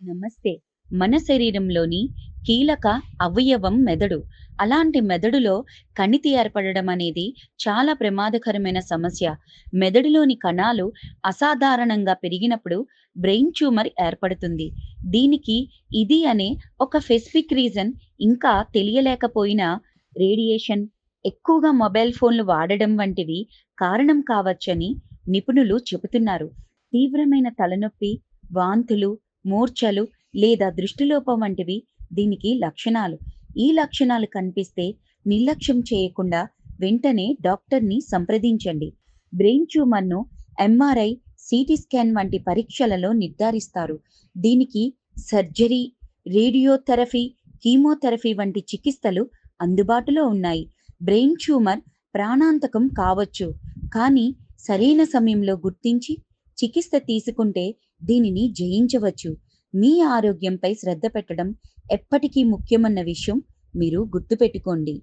నమస్తే. మన శరీరంలోని కీలక అవయవం మెదడు. అలాంటి మెదడులో కణితి ఏర్పడడం అనేది చాలా ప్రమాదకరమైన సమస్య. మెదడులోని కణాలు అసాధారణంగా పెరిగినప్పుడు బ్రెయిన్ ట్యూమర్ ఏర్పడుతుంది. దీనికి ఇది అనే ఒక స్పెసిఫిక్ రీజన్ ఇంకా తెలియలేకపోయినా రేడియేషన్ ఎక్కువగా మొబైల్ ఫోన్లు వాడడం వంటివి కారణం కావచ్చని నిపుణులు చెబుతున్నారు. తీవ్రమైన తలనొప్పి వాంతులు మూర్ఛలు లేదా దృష్టిలోపం వంటివి దీనికి లక్షణాలు. ఈ లక్షణాలు కనిపిస్తే నిర్లక్ష్యం చేయకుండా వెంటనే డాక్టర్ని సంప్రదించండి. బ్రెయిన్ ట్యూమర్ను ఎంఆర్ఐ సిటీ స్కాన్ వంటి పరీక్షలలో నిర్ధారిస్తారు. దీనికి సర్జరీ రేడియోథెరపీ కీమోథెరపీ వంటి చికిత్సలు అందుబాటులో ఉన్నాయి. బ్రెయిన్ ట్యూమర్ ప్రాణాంతకం కావచ్చు కానీ సరైన సమయంలో గుర్తించి చికిత్స తీసుకుంటే దీనిని జయించవచ్చు. మీ ఆరోగ్యంపై శ్రద్ధ పెట్టడం ఎప్పటికీ ముఖ్యమన్న విషయం మీరు గుర్తుపెట్టుకోండి.